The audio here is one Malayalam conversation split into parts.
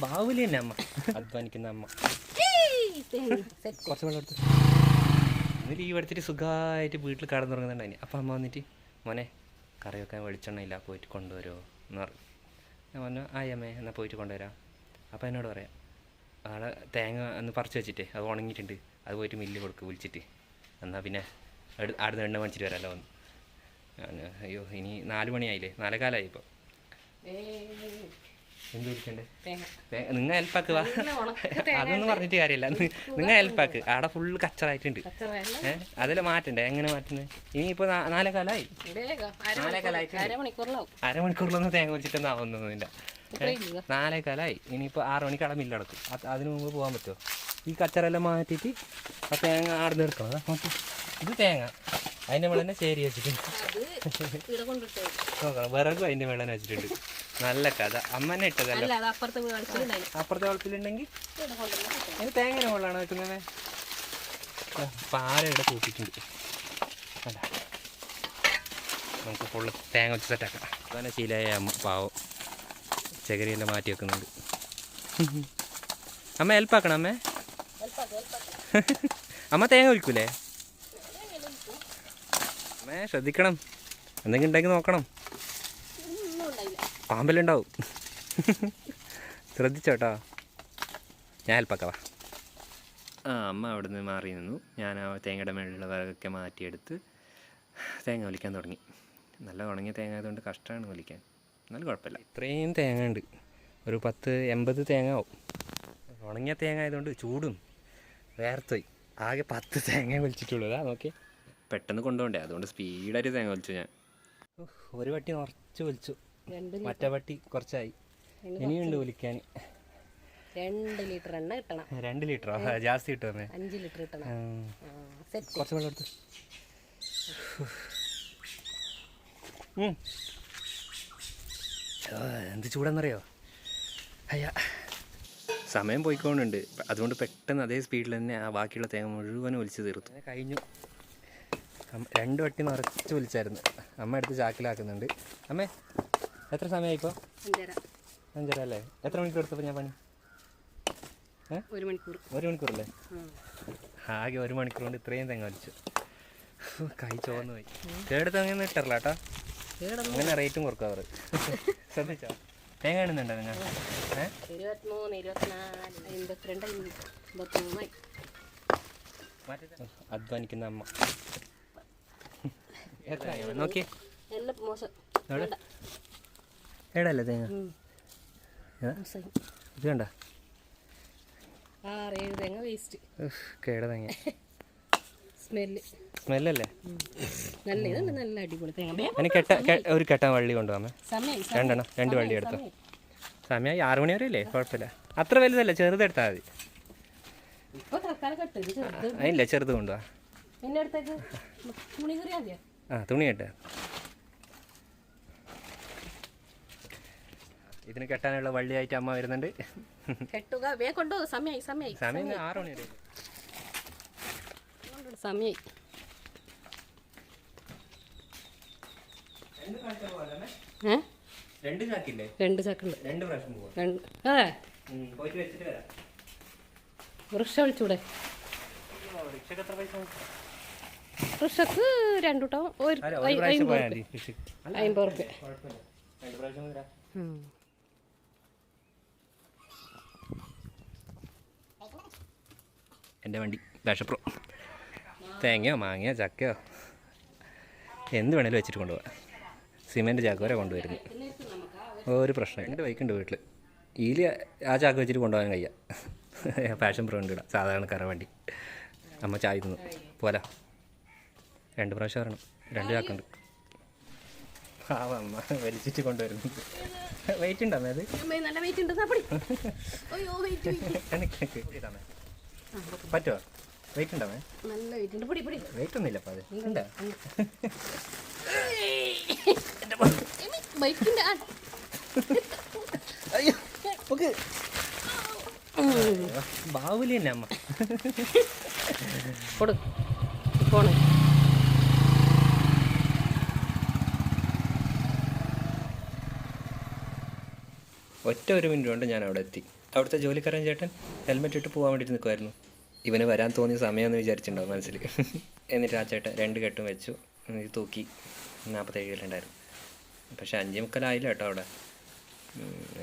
ബാവുലി തന്നെ അമ്മ. അധ്വാനിക്കുന്ന അമ്മ. കുറച്ച് വെള്ളം എടുത്ത്. ഇന്ന് ലീവ് എടുത്തിട്ട് സുഖമായിട്ട് വീട്ടിൽ കടന്നുറങ്ങുന്നുണ്ടായിന് അപ്പം അമ്മ വന്നിട്ട് മോനെ കറി വെക്കാൻ വെളിച്ചെണ്ണ ഇല്ല പോയിട്ട് കൊണ്ടുവരുമോ എന്ന് പറഞ്ഞു ഞാൻ പറഞ്ഞു ആയമ്മേ എന്നാൽ പോയിട്ട് കൊണ്ടുവരാം. അപ്പം എന്നോട് പറയാം ആടെ തേങ്ങ ഒന്ന് പറിച്ച് വെച്ചിട്ട് അത് ഉണങ്ങിയിട്ടുണ്ട് അത് പോയിട്ട് മില്ല് കൊടുക്ക് വിളിച്ചിട്ട്. എന്നാൽ പിന്നെ അടു- ആടുന്ന് എണ്ണ മേടിച്ചിട്ട് വരാമല്ലോ എന്ന്. അയ്യോ ഇനി നാല് മണിയായില്ലേ? നാലേ കാലമായി ഇപ്പോൾ എന്ത് വിളിക്കണ്ടേ നിങ്ങൾ ഹെൽപ്പാക്ക് വാ. അതൊന്നും പറഞ്ഞിട്ട് കാര്യമില്ല. നിങ്ങൾ ഹെൽപ്പാക്ക്. അവിടെ ഫുള്ള് കച്ചറായിട്ടുണ്ട്. ഏഹ് അതിൽ മാറ്റണ്ടേ? എങ്ങനെ മാറ്റുന്നത് ഇനി നാലേ കാലമായി നാലേ കാലമായിട്ടുണ്ട് അരമണിക്കൂറിലാവും അരമണിക്കൂറിലൊന്നും തേങ്ങ വെച്ചിട്ടൊന്നും ആവുന്നൊന്നുമില്ല ഇത്രയും നാലേ കാലമായി ഇനിയിപ്പോൾ ആറ് മണിക്ക് അവിടെ മില്ലടക്കും. അതിനു മുമ്പ് പോകാൻ പറ്റുമോ ഈ കച്ചറെല്ലാം മാറ്റിയിട്ട് ആ തേങ്ങ ആടുന്ന് എടുക്കണം. നോക്ക്. ഇത് തേങ്ങ. അതിന്റെ മേളന്നെ ചേരി വെച്ചിട്ടുണ്ട്. നോക്കണം. വിറകും അതിന്റെ മേളന്നെ വെച്ചിട്ടുണ്ട്. നല്ല കഥ. അമ്മനെ ഇട്ടതല്ലേ. അപ്പുറത്തെ ഇവിടെ കൊണ്ടുവന്ന് അതിന് തേങ്ങയുടെ മുകളിലാണ് വെക്കുന്നത് പാലയുടെ കൂട്ടിയിട്ടുണ്ട്? അല്ല നമുക്ക് ഫുള്ള് തേങ്ങ വെച്ച് സെറ്റാക്കാം അതാണ് ശീലമായ അമ്മ പാവം. ചകരിയെല്ലാം മാറ്റി വെക്കുന്നുണ്ട്. അമ്മ ഹെൽപ്പാക്കണം അമ്മേ. അമ്മ തേങ്ങ ഒലിക്കൂലേ അമ്മേ ശ്രദ്ധിക്കണം. എന്തെങ്കിലും ഉണ്ടെങ്കിൽ നോക്കണം. ഉണ്ടാവും ശ്രദ്ധിച്ചോട്ടോ. ഞാൻ ഹെൽപ്പാക്കവാ ആ അമ്മ അവിടെ നിന്ന് മാറി നിന്നു. ഞാൻ ആ തേങ്ങയുടെ മേളിലുള്ള വിറകൊക്കെ മാറ്റിയെടുത്ത് തേങ്ങ ഒലിക്കാൻ തുടങ്ങി. നല്ല ഉണങ്ങിയ തേങ്ങ ആയതുകൊണ്ട് കഷ്ടമാണ് വലിക്കാൻ എന്നാലും കുഴപ്പമില്ല. ഇത്രയും തേങ്ങ ഉണ്ട്. ഒരു പത്ത് എൺപത് തേങ്ങ ആവും. ഉണങ്ങിയ തേങ്ങ ആയതുകൊണ്ട് ചൂടും വേർത്തോയി ആകെ പത്ത് തേങ്ങ വലിച്ചിട്ടുള്ളൂ അതാ നോക്കി പെട്ടെന്ന് കൊണ്ടുപോകണ്ടേ? അതുകൊണ്ട് സ്പീഡായിട്ട് തേങ്ങ വലിച്ചു ഞാൻ. ഒരു വട്ടി നിറച്ച് വലിച്ചു മറ്റേ വട്ടി കുറച്ചായി. ഇനിയുണ്ട് ഒലിക്കാൻ രണ്ട് ലിറ്റർ എണ്ണ കിട്ടണം. രണ്ട് ലിറ്ററോ? ജാസ്തി കിട്ടുമേ അഞ്ച് ലിറ്റർ കിട്ടണം. സെറ്റ് കുറച്ച് വെള്ളം എടുത്ത്. എന്ത് ചൂടാന്നറിയോ? അയ്യാ. സമയം പോയിക്കൊണ്ടുണ്ട്. അതുകൊണ്ട് പെട്ടെന്ന് അതേ സ്പീഡിൽ തന്നെ ആ ബാക്കിയുള്ള തേങ്ങ മുഴുവൻ ഒലിച്ച് തീർത്തു. കഴിഞ്ഞു. രണ്ട് വട്ടി നിറച്ച് ഒലിച്ചായിരുന്നു അമ്മ എടുത്ത് ചാക്കിലാക്കുന്നുണ്ട്. അമ്മേ എത്ര സമയമായി ഇപ്പോൾ അഞ്ചര അല്ലേ? എത്ര മണിക്കൂർ എടുത്തപ്പോൾ ഞാൻ പണി? ഒരു മണിക്കൂർ. ഒരു മണിക്കൂറല്ലേ? ഉം. ആകെ ഒരു മണിക്കൂർ കൊണ്ട് ഇത്രയും തേങ്ങ വലിച്ചു. കൈ ചോന്ന് പോയി. കേട് തേങ്ങ ഇട്ടറില്ല കേട്ടോ. അങ്ങനെ റേറ്റും കുറക്കും അവർ ശ്രദ്ധിച്ചോ? തേങ്ങ ഇടുന്നുണ്ടോ നിങ്ങൾ? അധ്വാനിക്കുന്ന അമ്മ. എത്ര നോക്കി എല്ലാം മോശം. ഏടല്ലേ തേങ്ങ. ഇത് കണ്ട? കേട തേങ്ങ. സ്മെല്ല്. സ്മെല്ലല്ലേ? ഒരു കെട്ടാൻ വള്ളി കൊണ്ടുപോകാമേ രണ്ടെണ്ണം രണ്ട് വള്ളി എടുത്തോ? സമയം ആറു മണി വരെ അല്ലേ കുഴപ്പമില്ല. അത്ര വലുതല്ല ചെറുതെടുത്താൽ മതി. ഇല്ല ചെറുത് കൊണ്ടുപോവാ ആ തുണി കെട്ട്. ഇതിന് കെട്ടാനുള്ള വള്ളിയായിട്ട് അമ്മ വരുന്നുണ്ട്. കെട്ടുക. വേഗം കൊണ്ടുപോകും. സമയമായി സമയമായി സമയം ആറ് മണി വരെ. സമയമായി രണ്ട് ചാക്കില്ലേ രണ്ട് ചാക്കുണ്ട് രണ്ട് പ്രാവശ്യം പോവാം. രണ്ട് അതെ പോയിട്ട് വെച്ചിട്ട് വരാം. വൃക്ഷ വിളിച്ചൂടെ? വൃക്ഷക്ക് രണ്ടു ഒരു അമ്പത് റുപ്യ കുഴപ്പമില്ല രണ്ട് പ്രാവശ്യം വരാം എന്റെ വണ്ടി ദശപ്രോ തേങ്ങയോ മാങ്ങയോ ചക്കയോ? എന്ത് വേണേലും വെച്ചിട്ട് കൊണ്ടുപോകാം സിമെന്റ് ചാക്ക് വരെ കൊണ്ടുവരുന്നു. ഒരു പ്രശ്നം എന്റെ ബൈക്കുണ്ട് വീട്ടിൽ ഇതിൽ ആ ചാക്ക് വെച്ചിട്ട് കൊണ്ടുപോകാൻ കഴിയുക ഫാഷൻ പ്രോ ഉണ്ട് സാധാരണ കറ വണ്ടി. അമ്മ ചായ തിന്നു. പോരാ. രണ്ട് പ്രാവശ്യം വരണം. രണ്ട് ചാക്കുണ്ട് പാവമ്മ വലിച്ചിട്ട് കൊണ്ടുവരുന്നു. വെയിറ്റ് ഉണ്ടോ അത്? നല്ല വെയിറ്റ് ഉണ്ട്. പറ്റുമോ വെയിറ്റ് ഉണ്ടോ നല്ല വെയിറ്റ് ഉണ്ട്. പിടി പിടി. വെയിറ്റ് ഒന്നുമില്ല അപ്പോൾ അത്. ഉണ്ടോ ബൈക്കിന്റെ ആ. അയ്യോ ഓക്കെ ബാവുലി തന്നെ അമ്മ. കൊടു. പോണേ. ഒറ്റ ഒരു മിനിറ്റ് കൊണ്ട് ഞാൻ അവിടെ എത്തി. അവിടുത്തെ ജോലിക്കാരൻ ചേട്ടൻ ഹെൽമെറ്റ് ഇട്ട് പോകാൻ വേണ്ടിയിട്ട് നിൽക്കുമായിരുന്നു ഇവന് വരാൻ തോന്നിയ സമയമെന്ന് വിചാരിച്ചിട്ടുണ്ടാവും മനസ്സിൽ. എന്നിട്ട് ആ ചേട്ടൻ രണ്ട് കെട്ടും വെച്ചു. തൂക്കി നാൽപ്പത്തേഴ് കിലുണ്ടായിരുന്നു പക്ഷേ അഞ്ചേ മുക്കാലായില്ല കേട്ടോ അവിടെ.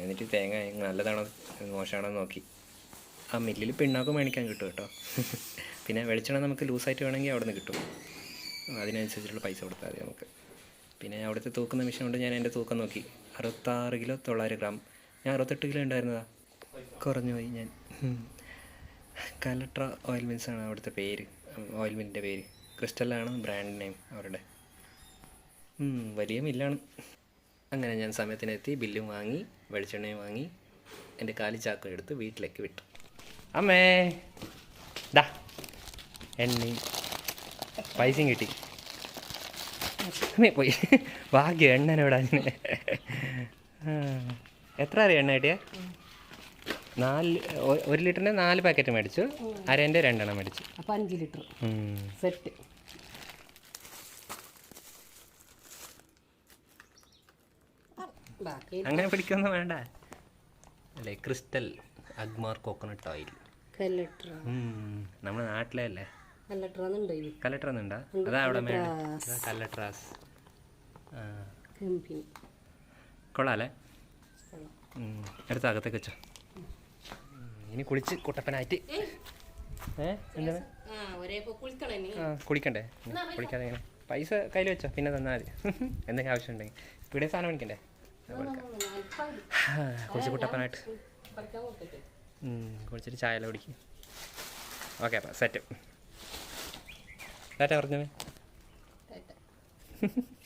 എന്നിട്ട് തേങ്ങ നല്ലതാണോ മോശമാണോ നോക്കി. ആ മില്ലിൽ പിണ്ണാക്കും മേടിക്കാൻ കിട്ടും കേട്ടോ. പിന്നെ വെളിച്ചെണ്ണ നമുക്ക് ലൂസായിട്ട് വേണമെങ്കിൽ അവിടെ നിന്ന് കിട്ടും. അതിനനുസരിച്ചുള്ള പൈസ കൊടുത്താൽ മതി നമുക്ക്. പിന്നെ അവിടുത്തെ തൂക്കുന്ന മിഷൻ കൊണ്ട് ഞാൻ എന്റെ തൂക്കം നോക്കി. അറുപത്താറ് കിലോ തൊള്ളായിരം ഗ്രാം. ഞാൻ അറുപത്തെട്ട് കിലോ ഉണ്ടായിരുന്നതാ. കുറഞ്ഞു പോയി ഞാൻ കലട്ര ഓയിൽ മിൽസ് ആണ് അവിടുത്തെ പേര്. ഓയിൽ മില്ലിന്റെ പേര്. ക്രിസ്റ്റലാണ് ബ്രാൻഡ് നെയിം അവരുടെ. വലിയ മില്ലാണ് അങ്ങനെ ഞാൻ സമയത്തിനെത്തി ബില്ലും വാങ്ങി വെളിച്ചെണ്ണയും വാങ്ങി എന്റെ കാലി ചാക്കും എടുത്ത് വീട്ടിലേക്ക് വിട്ടു. അമ്മേ ദാ എണ്ണയും പൈസയും കിട്ടി. അമ്മേ പോയി. ഭാഗ്യം എണ്ണനോടാ എത്ര അറിയാം എണ്ണ കിട്ടിയ? നാല് ഒരു ലിറ്ററിന് നാല് പാക്കറ്റ് മേടിച്ചു. അരേന്റെ രണ്ടെണ്ണം മേടിച്ചു. അപ്പം അഞ്ച് ലിറ്റർ. സെറ്റ്. അങ്ങനെ പിടിക്കൊന്നും വേണ്ട. അല്ലേ ക്രിസ്റ്റൽ അഗ്മാർ കോക്കനട്ട് ഓയിൽ നമ്മുടെ നാട്ടിലെ അല്ലേ കല്ലട്ടർ എന്നുണ്ടോ അതാ അവിടെ. എടുത്ത് അകത്തേക്ക് വെച്ചോ. ഇനി കുളിച്ച് കുട്ടപ്പനായിട്ട്. കുളിക്കണ്ടേ? കുളിക്കാതെ ഇങ്ങനെ. പൈസ കയ്യിൽ വെച്ചോ? പിന്നെ തന്നാൽ മതി. എന്തെങ്കിലും ആവശ്യം ഉണ്ടെങ്കിൽ ഇവിടെ സാധനം മേടിക്കണ്ടേ കുളിച്ച് കുട്ടപ്പനായിട്ട്. കുളിച്ചിട്ട് ചായ എല്ലാം കുടിക്കും. ഓക്കെ അപ്പം സെറ്റ് ടാറ്റ പറഞ്ഞേ? ടാറ്റ.